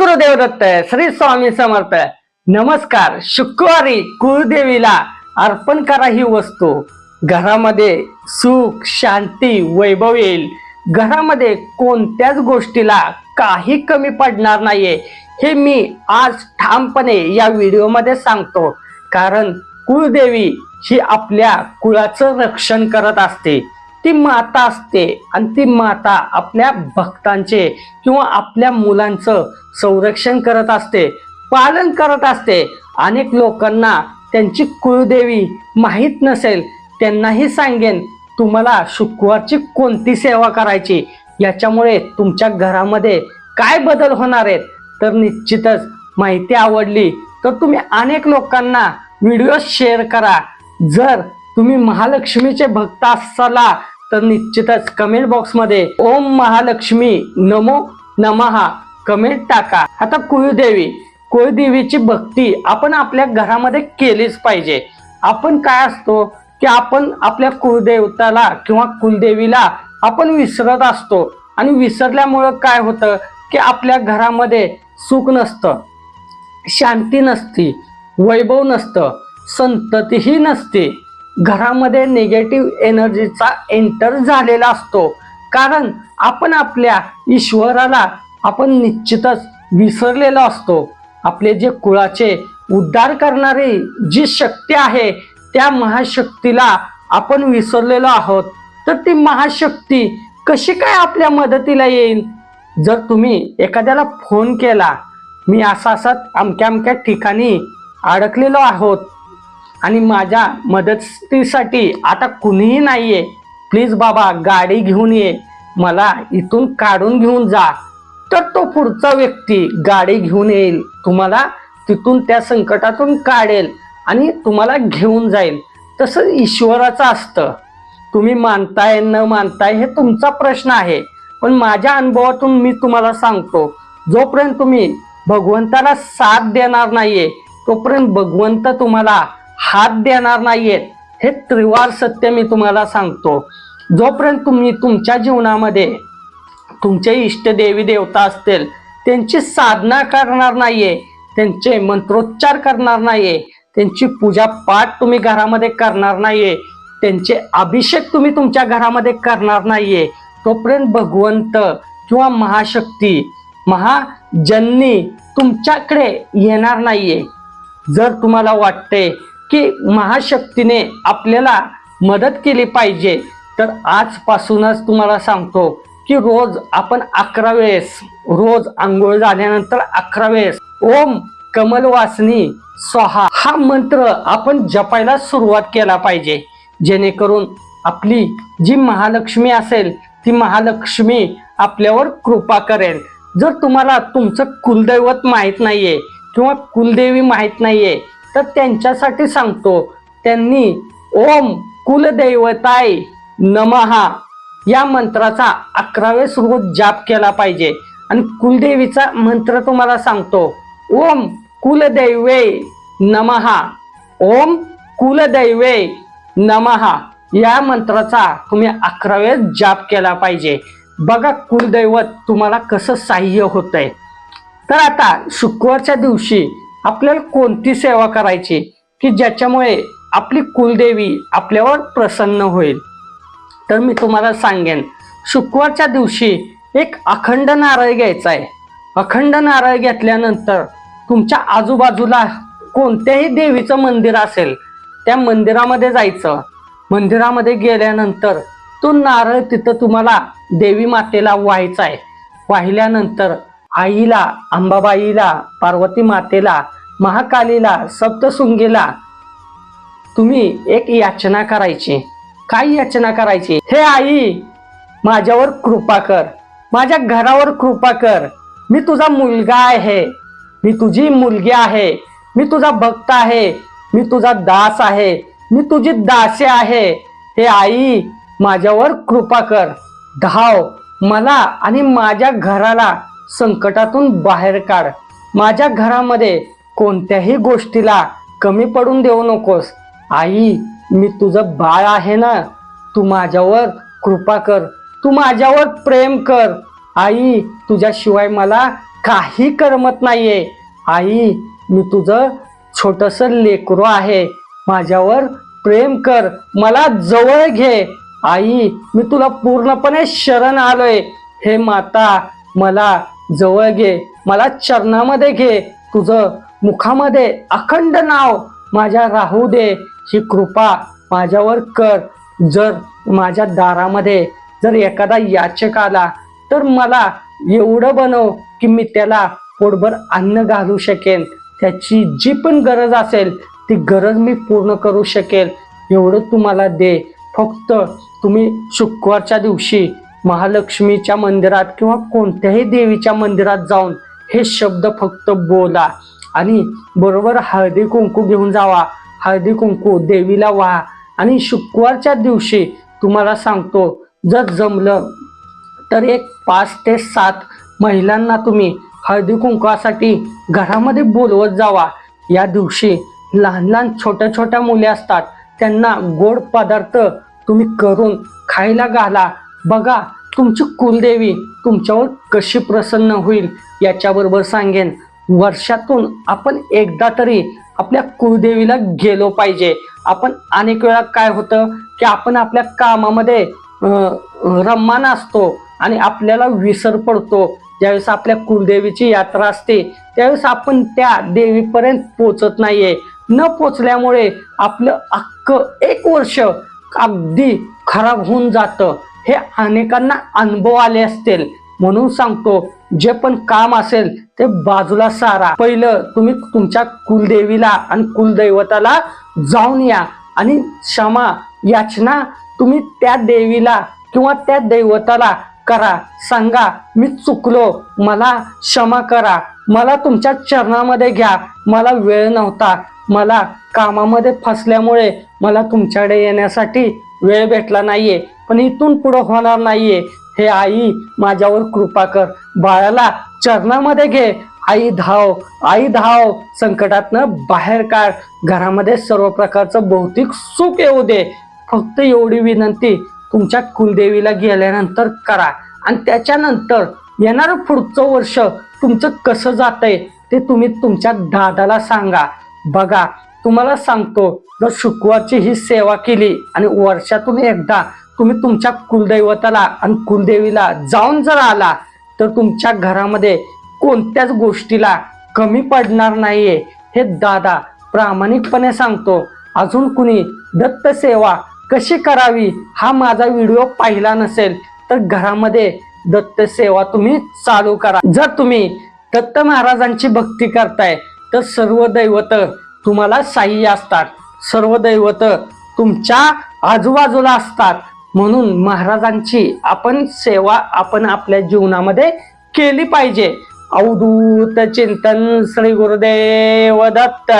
गुरुदेव दत्त श्री स्वामी समर्थ नमस्कार शुक्रवारी कुळदेवीला अर्पण करा ही वस्तू. घरामध्ये सुख शांती वैभव येईल. घरामध्ये कोणत्याच गोष्टीला काही कमी पडणार नाहीये. हे मी आज ठामपणे या व्हिडिओमध्ये सांगतो. कारण कुळदेवी ही आपल्या कुळाचं रक्षण करत असते. ती माता असते आणि ती माता आपल्या भक्तांचे किंवा आपल्या मुलांचं संरक्षण करत असते पालन करत असते. अनेक लोकांना त्यांची कुळदेवी माहीत नसेल त्यांनाही सांगेन तुम्हाला शुक्रवारची कोणती सेवा करायची? याच्यामुळे तुमच्या घरामध्ये काय बदल होणार आहेत? तर निश्चितच माहिती आवडली तर तुम्ही अनेक लोकांना व्हिडिओ शेअर करा. जर तुम्ही महालक्ष्मीचे भक्त असाला तर निश्चितच कमेंट बॉक्समध्ये ओम महालक्ष्मी नमो नमहा कमेंट टाका. आता कुळदेवी कुळदेवीची भक्ती आपण आपल्या घरामध्ये केलीच पाहिजे. आपण काय असतो की आपण आपल्या कुलदेवताला किंवा कुलदेवीला आपण विसरत असतो. आणि विसरल्यामुळं काय होतं की आपल्या घरामध्ये सुख नसतं शांती नसती वैभव नसतं संततीही नसते. घरामध्ये निगेटिव्ह एनर्जीचा एंटर झालेला असतो. कारण आपण आपल्या ईश्वराला आपण निश्चितच विसरलेलो असतो. आपले जे कुळाचे उद्धार करणारी जी शक्ती आहे त्या महाशक्तीला आपण विसरलेलो आहोत. तर ती महाशक्ती कशी काय आपल्या मदतीला येईल? जर तुम्ही एखाद्याला फोन केला मी असा असा अमक्या अमक्या ठिकाणी अडकलेलो आहोत. आणि माझ्या मदतीसाठी आता कुणीही नाहीये. प्लीज बाबा गाडी घेऊन ये. मला इथून काढून घेऊन जा. तर तो पुढचा व्यक्ती गाडी घेऊन येईल. तुम्हाला तिथून त्या संकटातून काढेल आणि तुम्हाला घेऊन जाईल. तसं ईश्वराचं असतं. तुम्ही मानताय न मानताय हे तुमचा प्रश्न आहे. पण माझ्या अनुभवातून मी तुम्हाला सांगतो. जोपर्यंत तुम्ही भगवंताला साथ देणार नाहीये तोपर्यंत भगवंत तुम्हाला हात देणार नाहीयेत हे त्रिवार सत्य मी तुम्हाला सांगतो. जोपर्यंत तुम्ही तुमच्या जीवनामध्ये तुमचे इष्ट देवी देवता असतील त्यांची साधना करणार नाहीये त्यांचे मंत्रोच्चार करणार नाहीये त्यांची पूजा पाठ तुम्ही घरामध्ये करणार नाहीये त्यांचे अभिषेक तुम्ही तुमच्या घरामध्ये करणार नाहीये तोपर्यंत भगवंत किंवा महाशक्ती महाजन्नी तुमच्याकडे येणार नाहीये. जर तुम्हाला वाटते की महाशक्तीने आपल्याला मदत केली पाहिजे. तर आजपासूनच तुम्हाला सांगतो की रोज आपण अकरा वेळेस रोज आंघोळ झाल्यानंतर अकरा वेळेस ओम कमल वासनी स्वाहा हा मंत्र आपण जपायला सुरुवात केला पाहिजे. जेणेकरून आपली जी महालक्ष्मी असेल ती महालक्ष्मी आपल्यावर कृपा करेल. जर तुम्हाला तुमचं कुलदैवत माहीत नाहीये किंवा कुलदेवी माहीत नाहीये तर त्यांच्यासाठी सांगतो त्यांनी ओम कुलदैवताय नमहा या मंत्राचा अकरावे वेळेस रोज जाप केला पाहिजे. आणि कुलदेवीचा मंत्र तुम्हाला सांगतो ओम कुलदैवे नमहा ओम कुलदैवे नमहा या मंत्राचा तुम्ही अकरावेस जाप केला पाहिजे. बघा कुलदैवत तुम्हाला कसं सहाय्य होतंय. तर आता शुक्रवारच्या दिवशी आपल्याला कोणती सेवा करायची? की ज्याच्यामुळे आपली कुलदेवी आपल्यावर प्रसन्न होईल. तर मी तुम्हाला सांगेन शुक्रवारच्या दिवशी एक अखंड नारळ घ्यायचा आहे. अखंड नारळ घेतल्यानंतर तुमच्या आजूबाजूला कोणत्याही देवीचं मंदिर असेल त्या मंदिरामध्ये जायचं. मंदिरामध्ये गेल्यानंतर तो नारळ तिथं तुम्हाला देवी मातेला व्हायचा आहे. वाहिल्यानंतर आईला अंबाबाईला पार्वती मातेला महाकालीला सप्तशृंगीला तुम्ही एक याचना करायची. काय याचना करायची? हे आई माझ्यावर कृपा कर. माझ्या घरावर कृपा कर. मी तुझा मुलगा आहे. मी तुझी मुलगी आहे. मी तुझा भक्त आहे. मी तुझा दास आहे. मी तुझी दासे आहे. हे आई माझ्यावर कृपा कर. धाव मला आणि माझ्या घराला संकटातून बाहेर काढ. माझ्या घरामध्ये कोणत्याही गोष्टीला कमी पडून देऊ नकोस. आई मी तुझं बाळ आहे ना? तू माझ्यावर कृपा कर. तू माझ्यावर प्रेम कर. आई तुझ्याशिवाय मला काही करमत नाहीये. आई मी तुझं छोटस लेकरू आहे. माझ्यावर प्रेम कर. मला जवळ घे. आई मी तुला पूर्णपणे शरण आलोय. हे माता मला जवळ घे मला चरणामध्ये घे. तुझं मुखामध्ये अखंड नाव माझ्या राहू दे. ही कृपा माझ्यावर कर. जर माझ्या दारामध्ये जर एखादा याचक आला तर मला एवढं बनव की मी त्याला पोटभर अन्न घालू शकेन. त्याची जी पण गरज असेल ती गरज मी पूर्ण करू शकेल एवढं तुम्हाला दे. फक्त तुम्ही शुक्रवारच्या दिवशी महालक्ष्मीच्या मंदिरात किंवा कोणत्याही देवीच्या मंदिरात जाऊन हे शब्द फक्त बोला. आणि बरोबर हळदी कुंकू घेऊन जावा. हळदी कुंकू देवीला वाहा. आणि शुक्रवारच्या दिवशी तुम्हाला सांगतो जर जमलं तर एक पाच ते सात महिलांना तुम्ही हळदी कुंकवासाठी घरामध्ये बोलवत जावा. या दिवशी लहान लहान छोट्या छोट्या मुले असतात त्यांना गोड पदार्थ तुम्ही करून खायला घाला. बघा तुमची कुलदेवी तुमच्यावर कशी प्रसन्न होईल याच्याबरोबर सांगेन. वर्षातून आपण एकदा तरी आपल्या कुलदेवीला गेलो पाहिजे. आपण अनेक वेळा काय होतं की आपण आपल्या कामामध्ये रम्मान असतो आणि आपल्याला विसर पडतो. ज्यावेळेस आपल्या कुलदेवीची यात्रा असते त्यावेळेस आपण त्या देवीपर्यंत पोचत नाहीये. न पोचल्यामुळे आपलं अख्खं एक वर्ष अगदी खराब होऊन जातं. हे अनेकांना अनुभव आले असतील. म्हणून सांगतो जे पण काम असेल ते बाजूला सारा. पहिलं तुम्ही तुमच्या कुलदेवीला आणि कुलदैवताला जाऊन या आणि क्षमा याचना तुम्ही त्या देवीला किंवा त्या दैवताला करा. सांगा मी चुकलो मला क्षमा करा. मला तुमच्या चरणामध्ये घ्या. मला वेळ नव्हता. मला कामामध्ये फसल्यामुळे मला तुमच्याकडे येण्यासाठी वेळ भेटला नाहीये. पण इथून पुढं होणार नाहीये. हे आई माझ्यावर कृपा कर. बाळाला चरणामध्ये घे. आई धाव आई धाव. संकटातनं बाहेर काढ. घरामध्ये सर्व प्रकारचं भौतिक सुख येऊ दे. फक्त एवढी विनंती तुमच्या कुलदेवीला गेल्यानंतर करा. आणि त्याच्यानंतर येणारं पुढचं वर्ष तुमचं कसं जातंय ते तुम्ही तुमच्या दादाला सांगा. बघा तुम्हाला सांगतो जर शुक्रवारची ही सेवा केली आणि वर्षातून एकदा तुम्ही तुमच्या कुलदैवताला आणि कुलदेवीला जाऊन जर आला तर तुमच्या घरामध्ये कोणत्याच गोष्टीला कमी पडणार नाहीये हे दादा प्रामाणिकपणे सांगतो. अजून कुणी दत्तसेवा कशी करावी हा माझा व्हिडिओ पाहिला नसेल तर घरामध्ये दत्त सेवा तुम्ही चालू करा. जर तुम्ही दत्त महाराजांची भक्ती करताय तर सर्व दैवत तुम्हाला साह्य असतात. सर्व दैवत तुमच्या आजूबाजूला असतात. म्हणून महाराजांची आपण सेवा आपण आपल्या जीवनामध्ये केली पाहिजे. अवधूत चिंतन श्री गुरुदेव दत्त.